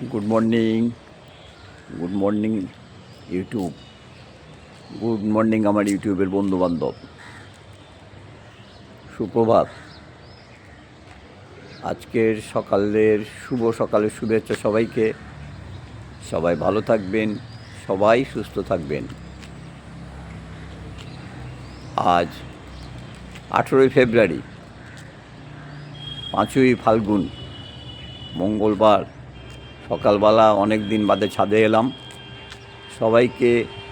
Good morning good morning YouTube good morning আমার ইউটিউবের বন্ধু বান্ধব সুপ্রভাত। আজকের সকালের শুভ সকালের শুভেচ্ছা সবাইকে। সবাই ভালো থাকবেন, সবাই সুস্থ থাকবেন। আজ আঠেরোই ফেব্রুয়ারি, পাঁচই ফাল্গুন, মঙ্গলবার সকালবেলা অনেক দিন বাদে ছাদে এলাম। সবাইকে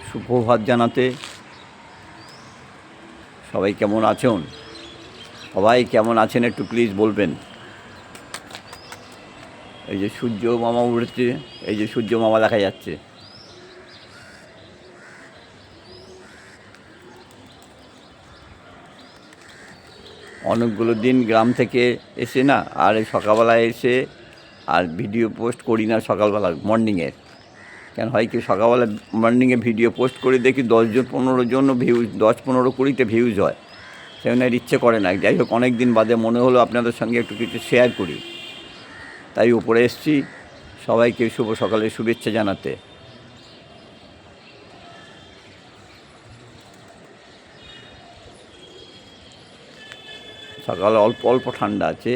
সুপ্রভাত জানাতে। সবাই কেমন আছেন? সবাই কেমন আছেন একটু প্লিজ বলবেন। এই যে সূর্য মামা উঠেছে, এই যে সূর্য মামা দেখা যাচ্ছে। অনেকগুলো দিন গ্রাম থেকে এসে না, আর এই সকালবেলায় এসে আর ভিডিও পোস্ট করি না সকালবেলা মর্নিংয়ে কেন হয় কি, সকালবেলা মর্নিংয়ে ভিডিও পোস্ট করে দেখি দশজন পনেরো জন ভিউজ দশ, পনেরো, কুড়িতে ভিউজ হয়। সেখানে আর ইচ্ছে করে না। যাই হোক অনেক দিন বাদে মনে হলো আপনাদের সঙ্গে একটু কিছু শেয়ার করি। তাই উপরে এসছি। সবাইকে শুভ সকালের শুভেচ্ছা জানাতে। সকালে অল্প অল্প ঠান্ডা আছে।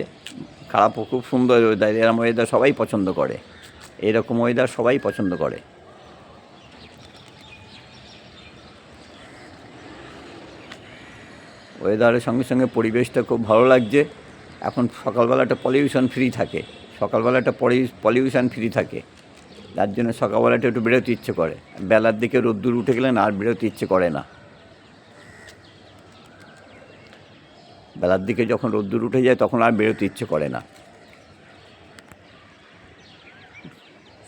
খারাপও খুব সুন্দর ওয়েদার এরকম ওয়েদার সবাই পছন্দ করে। এরকম ওয়েদার সবাই পছন্দ করে। ওয়েদারের সঙ্গে সঙ্গে পরিবেশটা খুব ভালো লাগছে। এখন সকালবেলাটা পলিউশন ফ্রি থাকে। সকালবেলাটা পলিউশন ফ্রি থাকে। যার জন্য সকালবেলাটা একটু বেরোতে ইচ্ছে করে। বেলার দিকে রোদ্দুর উঠে গেলে না আর বেরোতে ইচ্ছে করে না। বেলার দিকে যখন রোদ্দুর উঠে যায়, তখন আর বেরোতে ইচ্ছে করে না।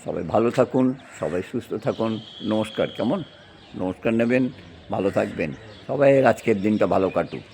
সবাই ভালো থাকুন, সবাই সুস্থ থাকুন। নমস্কার, কেমন? নমস্কার নেবেন, ভালো থাকবেন। সবাই আজকের দিনটা ভালো কাটুক।